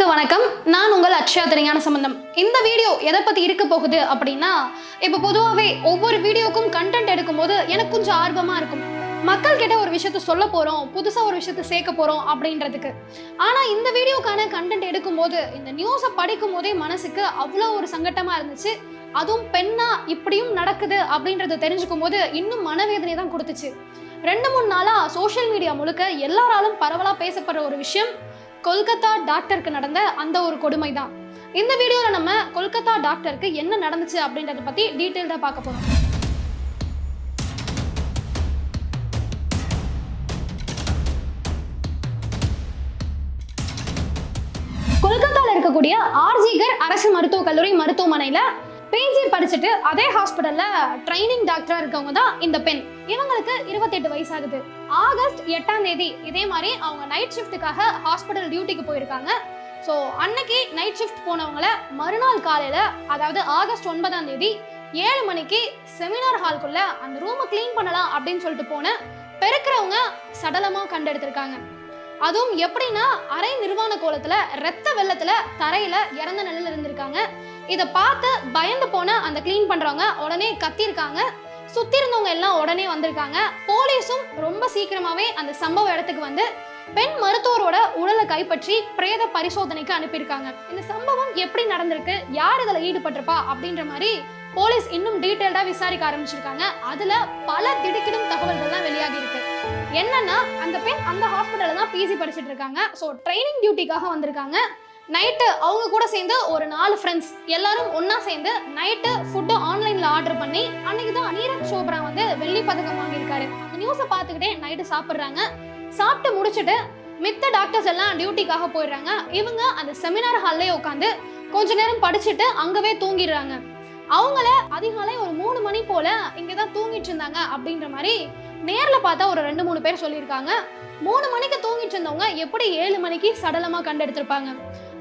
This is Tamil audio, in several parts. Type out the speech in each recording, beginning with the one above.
நேயர்களுக்கு வணக்கம். நான் உங்கள் அக்ஷயா திருஞான சம்பந்தம். இந்த வீடியோ எதை பத்தி இருக்க போகுது அப்படின்னா இப்போ பொதுவாகவே ஒவ்வொரு வீடியோக்கும் கண்டென்ட் எடுக்கும்போது எனக்கு கொஞ்சம் ஆர்வமா இருக்கும். மக்கள் கிட்ட ஒரு விஷயத்த சொல்ல போறோம் புதுசா ஒரு விஷயத்த சேர்க்க போறோம் அப்படின்றதுக்கு. ஆனா இந்த வீடியோக்கான கண்டென்ட் எடுக்கும்போது இந்த நியூஸை படிக்கும் போதே மனசுக்கு அவ்வளோ ஒரு சங்கட்டமா இருந்துச்சு. அதுவும் பெண்ணா இப்படியும் நடக்குது அப்படின்றத தெரிஞ்சுக்கும் போது இன்னும் மனவேதனை தான் கொடுத்துச்சு. ரெண்டு மூணு நாளா சோஷியல் மீடியா முழுக்க எல்லாராலும் பரவலா பேசப்படுற ஒரு விஷயம் கொல்கத்தா டாக்டருக்கு நடந்த அந்த ஒரு கொடுமை தான் இந்த வீடியோவில் நம்ம கொல்கத்தா டாக்டருக்கு என்ன நடந்துச்சு அப்படின்றத பற்றி டீட்டெயில்டாக பார்க்க போகிறோம் கொல்கத்தாவில் இருக்கக்கூடிய ஆர்ஜிகர் அரசு மருத்துவக் கல்லூரி மருத்துவமனையில் பிஜி படிச்சுட்டு அதே ஹாஸ்பிட்டலில் ட்ரைனிங் டாக்டராக இருக்கவங்க தான் இந்த பெண். இவங்களுக்கு இருபத்தெட்டு வயசாகுது. ஆகஸ்ட் எட்டாம் தேதி இதே மாதிரி அவங்க நைட் ஷிஃப்ட்டுக்காக ஹாஸ்பிட்டல் டியூட்டிக்கு போயிருக்காங்க. ஸோ அன்னைக்கு நைட் ஷிஃப்ட் போனவங்கள மறுநாள் காலையில் அதாவது ஆகஸ்ட் ஒன்பதாம் தேதி ஏழு மணிக்கு செமினார் ஹால்குள்ள அந்த ரூமை க்ளீன் பண்ணலாம் அப்படின்னு சொல்லிட்டு போன பெருக்கிறவங்க சடலமாக கண்டெடுத்திருக்காங்க. அதுவும் எப்படின்னா அரை நிர்வாண கோலத்துல ரத்த வெள்ளத்துல தரையில இறந்த நிலையில இருந்திருக்காங்க. இதை பார்த்து பயந்து போன அந்த க்ளீன் பண்றவங்க உடனே கத்திருக்காங்க சுத்தி இருந்தவங்க எல்லாம் உடனே வந்திருக்காங்க. போலீஸும் ரொம்ப சீக்கிரமாவே அந்த சம்பவ இடத்துக்கு வந்து பெண் மருத்துவரோட உடலை கைப்பற்றி பிரேத பரிசோதனைக்கு அனுப்பியிருக்காங்க. இந்த சம்பவம் எப்படி நடந்திருக்கு? யார் இதில் ஈடுபட்டிருப்பா? அப்படின்ற மாதிரி போலீஸ் இன்னும் டீட்டெயில்டா விசாரிக்க ஆரம்பிச்சிருக்காங்க. அதுல பல திடுக்கிடும் தகவல்கள் தான் வெளியாகி இருக்கு. என்னன்னா அந்த பெண் அந்த ஹாஸ்பிட்டல் தான் பிஜி படிச்சுட்டு இருக்காங்க. ஸோ ட்ரைனிங் டியூட்டிக்காக வந்திருக்காங்க. நைட்டு அவங்க கூட சேர்ந்து ஒரு நாலு ஃப்ரெண்ட்ஸ் எல்லாரும் ஒன்றா சேர்ந்து நைட்டு ஃபுட்டு ஆன்லைனில் ஆர்டர் பண்ணி அன்னைக்கு தான் நீரஜ் சோப்ரா வந்து வெள்ளி பதக்கம் வாங்கியிருக்காரு. அந்த நியூஸை பார்த்துக்கிட்டே நைட்டு சாப்பிட்றாங்க. சாப்பிட்டு முடிச்சுட்டு மித்த டாக்டர்ஸ் எல்லாம் டியூட்டிக்காக போயிடுறாங்க. இவங்க அந்த செமினார் ஹால்லே உட்காந்து கொஞ்ச நேரம் படிச்சுட்டு அங்கவே தூங்கிடுறாங்க. அவங்கள அதிகாலை ஒரு மூணு மணி போல இங்கே தான் தூங்கிட்டு இருந்தாங்க அப்படின்ற மாதிரி நேரில் பார்த்தா ஒரு ரெண்டு மூணு பேர் சொல்லியிருக்காங்க. மூணு மணிக்கு தூங்கிட்டு இருந்தவங்க எப்படி ஏழு மணிக்கு சடலமாக கண்டெடுத்திருப்பாங்க?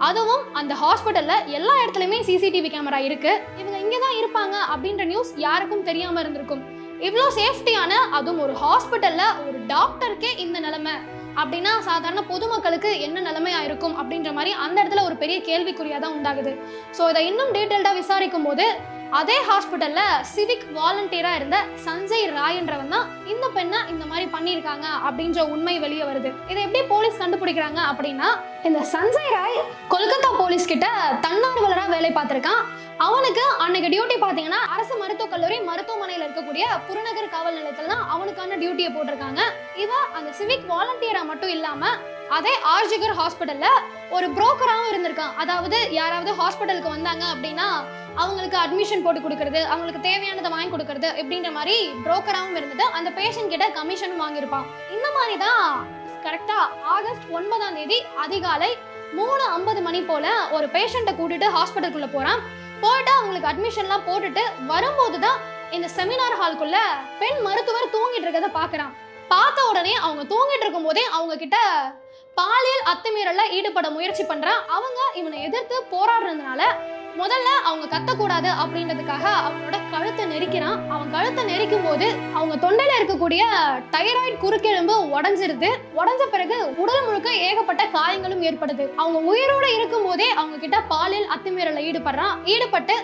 அதுவும் அந்த ஹாஸ்பிட்டல்ல எல்லா இடத்துலயுமே சிசிடிவி கேமரா இருக்கு. இவங்க இங்கே தான் இருப்பாங்க அப்படின்ற நியூஸ் யாருக்கும் தெரியாம இருந்திருக்கும். இவ்வளோ சேஃப்டியான அதுவும் ஒரு ஹாஸ்பிட்டல்ல ஒரு டாக்டருக்கே இந்த நிலைமை. அப்படின்னா சாதாரண பொதுமக்களுக்கு என்ன நிலைமையா இருக்கும் அப்படின்ற மாதிரி அந்த இடத்துல ஒரு பெரிய கேள்விக்குறியா தான் உண்டாகுது. ஸோ இதை இன்னும் டீட்டெயில்டாக விசாரிக்கும் போது அதே ஹாஸ்பிட்டல்ல சிவிக் வாலண்டியரா இருந்த சஞ்சய் ராய்ன்றவன் தான் இந்த பெண்ணை இந்த மாதிரி பண்ணியிருக்காங்க அப்படின்ற உண்மை வெளியே வருது. இதை எப்படி போலீஸ் கண்டுபிடிக்கிறாங்க அப்படின்னா இந்த சஞ்சய் ராய் கொல்கத்தா போலீஸ் கிட்ட தன்னார்வலரா வேலை பார்த்திருக்கான். அவனுக்கு அன்னைக்கு டியூட்டி பார்த்தீங்கன்னா அரசு மருத்துவக் கல்லூரி மருத்துவமனையில் இருக்கக்கூடிய புறநகர் காவல் நிலையத்துல தான் அவனுக்கான டியூட்டியை போட்டிருக்காங்க. இவன் அந்த சிவிக் வாலண்டியரா மட்டும் இல்லாம அதே ஆர்ஜிகர் ஹாஸ்பிட்டல்ல ஒரு புரோக்கராகவும் இருந்திருக்கான். அதாவது யாராவது ஹாஸ்பிட்டலுக்கு வந்தாங்க அப்படின்னா அவங்களுக்கு அட்மிஷன் போட்டு கொடுக்கறது அவங்களுக்கு தேவையானதை வாங்கி கொடுக்கறது இப்படின்ற மாதிரி புரோக்கராகவும் இருந்தது. அந்த பேஷண்ட் கிட்ட கமிஷனும் வாங்கியிருப்பான். இந்த மாதிரி தான் கரெக்டா ஆகஸ்ட் ஒன்பதாம் தேதி அதிகாலை மூணு ஐம்பது மணி போல ஒரு பேஷண்ட்டை கூட்டிட்டு ஹாஸ்பிட்டலுக்குள்ள போறான். போயிட்டு அவங்களுக்கு அட்மிஷன்லாம் போட்டுட்டு வரும்போது தான் இந்த செமினார் ஹால்குள்ள பெண் மருத்துவர் தூங்கிட்டு இருக்கதை பார்க்கறான் பார்த்த உடனே அவங்க தூங்கிட்டு இருக்கும் போதே அவங்க கிட்ட பாலியல் அத்துமீறல ஈடுபட முயற்சி பண்றான். அவங்க இவனை எதிர்த்து போராடுறதுனால முதல்ல அவங்க கத்தக்கூடாது அப்படின்றதுக்காக அவனோட கழுத்தை நெரிக்கிறான். அவன் கழுத்தை நெரிக்கும் போது அவங்க தொண்டையில இருக்கக்கூடிய தைராய்டு குறுக்கெலும்பு உடஞ்சிருது. உடஞ்ச பிறகு உடல் முழுக்க ஏகப்பட்ட காயங்களும் ஏற்படுது. அவங்க உயிரோட இருக்கும் போதே அவங்க கிட்ட பாலியல் அத்துமீறல ஈடுபடுறான். ஈடுபட்டு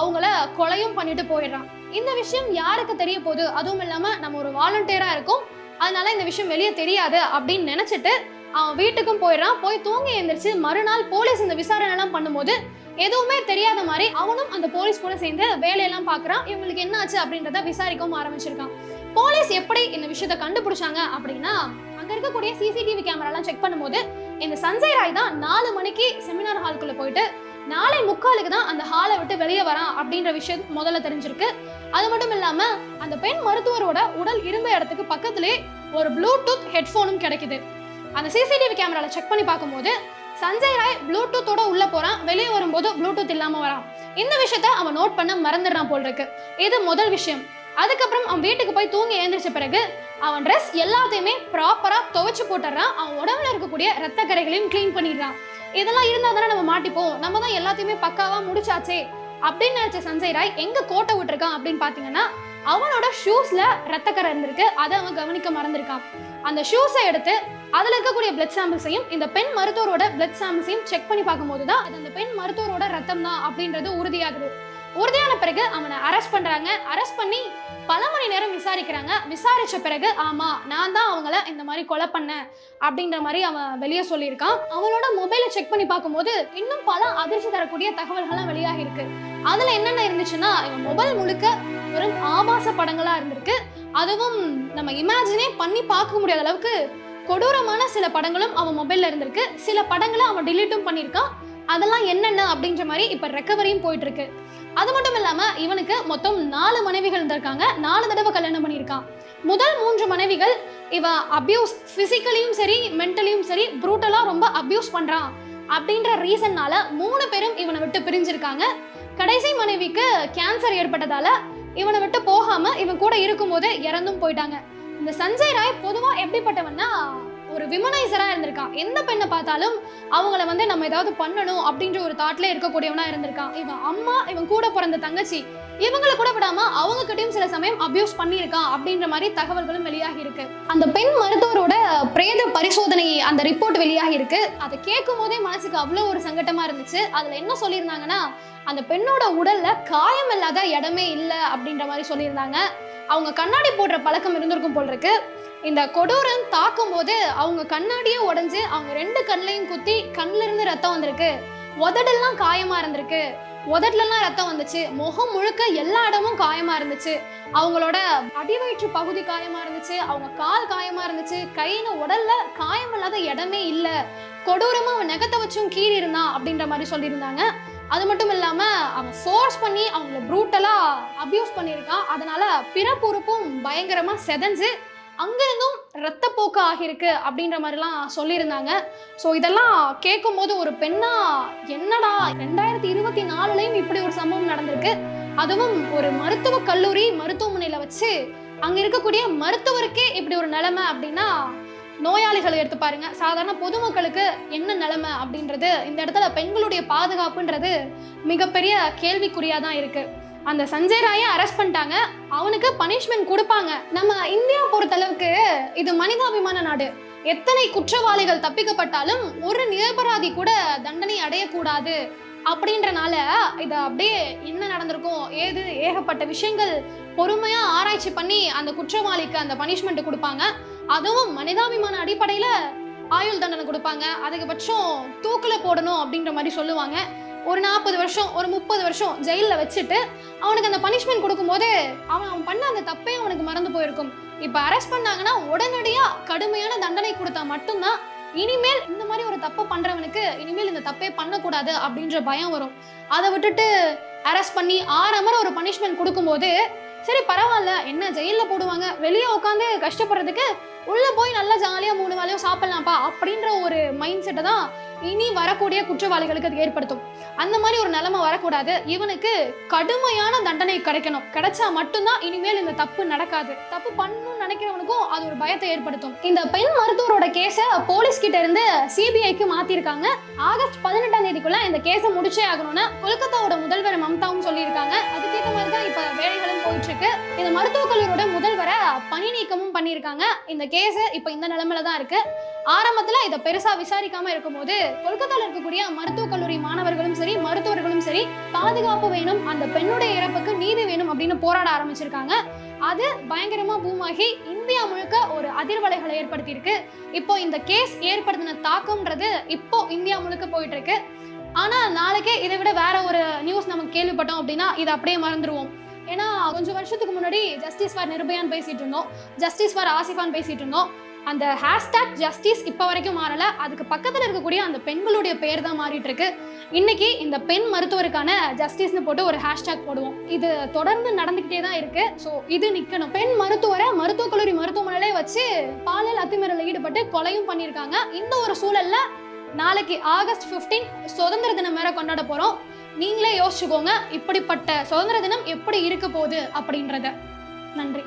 அவங்கள கொலையும் பண்ணிட்டு போயிடுறான். இந்த விஷயம் யாருக்கு தெரிய போகுது? அதுவும் இல்லாம நம்ம ஒரு வாலண்டியரா இருக்கும். அதனால இந்த விஷயம் வெளியே தெரியாது அப்படின்னு நினைச்சிட்டு அவன் வீட்டுக்கும் போயிடுறான். போய் தூங்கி எழுந்திரிச்சு மறுநாள் போலீஸ் இந்த விசாரணை எல்லாம் பண்ணும்போது எதுவுமே தெரியாத மாதிரி அவனும் அந்த போலீஸ் கூட சேர்ந்து வேலையெல்லாம் பார்க்குறான். இவங்களுக்கு என்ன ஆச்சு அப்படின்றத விசாரிக்கவும் ஆரம்பிச்சிருக்கான். போலீஸ் எப்படி இந்த விஷயத்த கண்டுபிடிச்சாங்க அப்படின்னா அங்க இருக்கக்கூடிய சிசிடிவி கேமராலாம் செக் பண்ணும்போது இந்த சஞ்சய் ராய் தான் நாலு மணிக்கு செமினார் ஹால்குள்ள போயிட்டு நாளை முக்காலுக்கு தான் அந்த ஹாலை விட்டு வெளியே வரான் அப்படின்ற விஷயம் முதல்ல தெரிஞ்சிருக்கு. அது மட்டும் இல்லாம அந்த பெண் மருத்துவரோட உடல் இருந்த இடத்துக்கு பக்கத்திலே ஒரு ப்ளூடூத் ஹெட்ஃபோனும் கிடைக்குது. அந்த சிசிடிவி கேமரால செக் பண்ணி பார்க்கும்போது சஞ்சய் ராய் ப்ளூடூத்தோட உள்ள போறான். வெளியே வரும்போது ப்ளூடூத் இல்லாம வரான். இந்த விஷயத்த அவன் நோட் பண்ண மறந்துடுறான் போல் இருக்கு. இது முதல் விஷயம். அதுக்கப்புறம் அவன் வீட்டுக்கு போய் தூங்கி எழுந்திரிச்ச பிறகு அவன் ட்ரெஸ் எல்லாத்தையுமே ப்ராப்பரா துவைச்சு போட்டுறான் அவன் உடம்புல இருக்கக்கூடிய ரத்த கரைகளையும் க்ளீன் பண்ணிடுறான். இதெல்லாம் இருந்தா தானே நம்ம மாட்டிப்போம். நம்ம தான் எல்லாத்தையுமே பக்காவா முடிச்சாச்சே அப்படின்னு நினைச்ச சஞ்சய் ராய் எங்க கோட்டை விட்டுருக்கான் அப்படின்னு பாத்தீங்கன்னா அவனோட ஷூஸ்ல ரத்தக்கரை இருந்திருக்கு. அதை அவன் கவனிக்க மறந்திருக்கான். அந்த ஷூஸை எடுத்து அதுல இருக்கக்கூடிய பிளட் சாம்பிள்ஸையும் இந்த பெண் மருத்துவரோட பிளட் சாம்பிள்ஸையும் செக் பண்ணி பார்க்கும்போது தான் அது அந்த பெண் மருத்துவரோட ரத்தம் தான் அப்படின்றது உறுதியாகுது. உறுதியான பிறகு அவனை அரெஸ்ட் பண்றாங்க. அரெஸ்ட் பண்ணி பல மணி நேரம் விசாரிக்கிறாங்க. விசாரிச்ச பிறகு ஆமா நான் தான் அவங்கள இந்த மாதிரி கொலை பண்ணேன் அப்படின்ற மாதிரி அவன் வெளியே சொல்லியிருக்கான். அவனோட மொபைலை செக் பண்ணி பார்க்கும்போது இன்னும் பல அதிர்ச்சி தரக்கூடிய தகவல்கள்லாம் வெளியாகி இருக்கு அதுல என்னென்ன இருந்துச்சுன்னா இவன் மொபைல் முழுக்க வெறும் ஆபாச படங்களா இருந்திருக்கு. அதுவும் நம்ம இமேஜினே பண்ணி பார்க்க முடியாத அளவுக்கு கொடூரமான சில படங்களும் அவன் மொபைல்ல இருந்திருக்கு. சில படங்களை அவன் டிலீட்டும் பண்ணியிருக்கான். அதெல்லாம் என்னென்ன அப்படின்ற மாதிரி இப்ப ரெக்கவரியும் போயிட்டு இருக்கு அது மட்டும் இல்லாம இவனுக்கு மொத்தம் நாலு மனைவிகள் இருந்திருக்காங்க. நாலு தடவை கல்யாணம் பண்ணியிருக்கான். முதல் மூன்று மனைவிகள் இவன் அபியூஸ் பிசிக்கலியும் சரி மென்டலியும் சரி ப்ரூட்டலா ரொம்ப அபியூஸ் பண்றான். அப்படின்ற ரீசன்னால மூணு பேரும் இவனை விட்டு பிரிஞ்சிருக்காங்க. கடைசி மனைவிக்கு கேன்சர் ஏற்பட்டதால இவனை விட்டு போகாம இவன் கூட இருக்கும்போது இறந்தும் போயிட்டாங்க. இந்த சஞ்சய் ராய் பொதுவா எப்படிப்பட்டவன்னா ஒரு விமனைசரா இருந்திருக்கான். எந்த பெண்ணை பார்த்தாலும் அவங்கள வந்து நம்ம ஏதாவது பண்ணணும் அப்படின்ற ஒரு தாட்ல இருக்கக்கூடியவனா இருந்திருக்கான். இவன் அம்மா இவன் கூட பிறந்த தங்கச்சி. இவங்களை கூட விடாம அவங்க கிட்டயும் சில சமயம் அபியூஸ் பண்ணியிருக்கான் அப்படின்ற மாதிரி தகவல்களும் வெளியாகி இருக்கு. அந்த பெண் மருத்துவரோட பிரேத பரிசோதனை அந்த ரிப்போர்ட் வெளியாகி இருக்கு. அதை கேட்கும் போதே மனசுக்கு அவ்வளோ ஒரு சங்கட்டமா இருந்துச்சு. அதுல என்ன சொல்லியிருந்தாங்கன்னா அந்த பெண்ணோட உடல்ல காயம் இல்லாத இடமே இல்லை அப்படின்ற மாதிரி சொல்லியிருந்தாங்க. அவங்க கண்ணாடி போடுற பழக்கம் இருந்திருக்கும் போல் இருக்கு. இந்த கொடூரம் தாக்கும் போது அவங்க கண்ணாடியே உடஞ்சு அவங்க ரெண்டு கண்ணையும் குத்தி கண்ணில இருந்து ரத்தம் வந்திருக்கு. உதடெல்லாம் காயமா இருந்திருக்கு. உதட்டுலலாம் ரத்தம் வந்துச்சு. முகம் முழுக்க எல்லா இடமும் காயமா இருந்துச்சு. அவங்களோட அடிவயிற்று பகுதி காயமா இருந்துச்சு. அவங்க கால் காயமா இருந்துச்சு. கையில உடல்ல காயம் இல்லாத இடமே இல்லை. கொடூரமா அவன் நெகத்தை வச்சும் கீறி இருந்தான் அப்படின்ற மாதிரி சொல்லியிருந்தாங்க. அது மட்டும் இல்லாம அவன் ஃபோர்ஸ் பண்ணி அவங்கள ப்ரூட்டலா அபியூஸ் பண்ணியிருக்கான். அதனால பிறப்பு உறுப்பும் பயங்கரமா செதஞ்சு அங்கிருந்தும் ரத்தப்போக்கு ஆகியிருக்கு அப்படின்ற மாதிரிலாம் சொல்லியிருந்தாங்க. ஸோ இதெல்லாம் கேட்கும்போது ஒரு பெண்ணா என்னடா ரெண்டாயிரத்தி இருபத்தி நாலுலையும் இப்படி ஒரு சம்பவம் நடந்திருக்கு. அதுவும் ஒரு மருத்துவ கல்லூரி மருத்துவமனையில வச்சு அங்க இருக்கக்கூடிய மருத்துவருக்கே இப்படி ஒரு நிலைமை அப்படின்னா நோயாளிகளை எடுத்து பாருங்க. சாதாரண பொதுமக்களுக்கு என்ன நிலைமை அப்படின்றது இந்த இடத்துல பெண்களுடைய பாதுகாப்புன்றது மிகப்பெரிய கேள்விக்குறியா தான் இருக்கு. அந்த சஞ்சய் ராயை அரெஸ்ட் பண்ணிட்டாங்க. அவனுக்கு பனிஷ்மெண்ட் கொடுப்பாங்க. நம்ம இந்தியா பொறுத்தளவுக்கு இது மனிதாபிமான நாடு. எத்தனை குற்றவாளிகள் தப்பிக்கப்பட்டாலும் ஒரு நிரபராதி கூட தண்டனை அடையக்கூடாது அப்படின்றனால இதை அப்படியே என்ன நடந்திருக்கும் ஏது ஏகப்பட்ட விஷயங்கள் பொறுமையா ஆராய்ச்சி பண்ணி அந்த குற்றவாளிக்கு அந்த பனிஷ்மெண்ட் கொடுப்பாங்க. அதுவும் மனிதாபிமான அடிப்படையில ஆயுள் தண்டனை கொடுப்பாங்க. அதிகபட்சம் தூக்குல போடணும் அப்படின்ற மாதிரி சொல்லுவாங்க. ஒரு நாற்பது வருஷம் ஒரு முப்பது வருஷம் ஜெயிலில் வச்சுட்டு அவனுக்கு அந்த பனிஷ்மெண்ட் கொடுக்கும்போது அவன் அவன் பண்ண அந்த தப்பே அவனுக்கு மறந்து போயிருக்கும். இப்போ அரெஸ்ட் பண்ணாங்கன்னா உடனடியாக கடுமையான தண்டனை கொடுத்தா மட்டும்தான் இனிமேல் இந்த மாதிரி ஒரு தப்பை பண்ணுறவனுக்கு இனிமேல் இந்த தப்பே பண்ணக்கூடாது அப்படின்ற பயம் வரும். அதை விட்டுட்டு அரெஸ்ட் பண்ணி ஆறாமற ஒரு பனிஷ்மெண்ட் கொடுக்கும்போது சரி பரவாயில்ல என்ன ஜெயிலில் போடுவாங்க வெளியே உட்காந்து கஷ்டப்படுறதுக்கு உள்ள போய் நல்லா ஜாலியா மூணு வேலையும் சாப்பிடலாம்ப்பா அப்படின்ற ஒரு மைண்ட் செட்டை தான் இனி வரக்கூடிய குற்றவாளிகளுக்கு அது ஏற்படுத்தும். அந்த மாதிரி ஒரு நிலைமை வரக்கூடாது. இவனுக்கு கடுமையான தண்டனை கிடைக்கணும். கிடைச்சா மட்டும்தான் இனிமேல் இந்த தப்பு நடக்காது. தப்பு பண்ணணும்னு நினைக்கிறவனுக்கும் அது ஒரு பயத்தை ஏற்படுத்தும். இந்த பெண் மருத்துவரோட கேஸை போலீஸ் கிட்ட இருந்து சிபிஐக்கு மாத்திருக்காங்க. ஆகஸ்ட் பதினெட்டாம் தேதிக்குள்ள இந்த கேஸை முடிச்சே ஆகணும்னு கொல்கத்தாவோட முதல்வர் மம்தாவும் சொல்லியிருக்காங்க. அதுக்கேற்ற மாதிரி தான் இப்ப வேலைகளும் போயிட்டு இருக்கு இந்த மருத்துவக் கல்லூரியோட முதல்வரை பணி நீக்கமும் பண்ணியிருக்காங்க. இந்த கேஸ் இப்ப இந்த நிலைமையில தான் இருக்கு. ஆரம்பத்துல இதை பெருசா விசாரிக்காம இருக்கும்போது கொல்கத்தால இருக்கக்கூடிய மருத்துவக் கல்லூரி மாணவர்களும் சரி மருத்துவர்களும் சரி பாதுகாப்பு வேணும் அந்த பெண்ணுடைய இறப்புக்கு நீதி வேணும் அப்படின்னு போராட ஆரம்பிச்சிருக்காங்க. அது பயங்கரமா பூமாகி இந்தியா முழுக்க ஒரு அதிர்வலைகளை ஏற்படுத்தியிருக்கு. இப்போ இந்த கேஸ் ஏற்படுத்தின தாக்கம்ன்றது இப்போ இந்தியா முழுக்க போயிட்டு இருக்கு ஆனா நாளைக்கே இதை விட வேற ஒரு நியூஸ் நம்ம கேள்விப்பட்டோம் அப்படின்னா இதை அப்படியே மறந்துடுவோம் ஏன்னா கொஞ்சம் வருஷத்துக்கு முன்னாடி ஜஸ்டிஸ் ஃபார் நிர்பயான் பேசிட்டு இருந்தோம். ஜஸ்டிஸ் ஃபார் ஆசிஃபான் பேசிட்டு இருந்தோம். அந்த ஹேஷ்டேக் ஜஸ்டிஸ் இப்போ வரைக்கும் மாறலை. அதுக்கு பக்கத்தில் இருக்கக்கூடிய அந்த பெண்களுடைய பெயர் தான் மாறிட்டு இருக்கு. இன்னைக்கு இந்த பெண் மருத்துவருக்கான ஜஸ்டிஸ்னு போட்டு ஒரு ஹேஷ்டேக் போடுவோம். இது தொடர்ந்து நடந்துக்கிட்டே தான் இருக்கு. ஸோ இது நிற்கணும் பெண் மருத்துவரை மருத்துவக் கல்லூரி மருத்துவமனையிலே வச்சு பாலியல் அத்துமீறலில் ஈடுபட்டு கொலையும் பண்ணியிருக்காங்க. இந்த ஒரு சூழல்ல நாளைக்கு ஆகஸ்ட் 15 சுதந்திர தினம் வேற கொண்டாட போறோம். நீங்களே யோசிச்சுக்கோங்க இப்படிப்பட்ட சுதந்திர தினம் எப்படி இருக்க போகுது அப்படின்றத. நன்றி.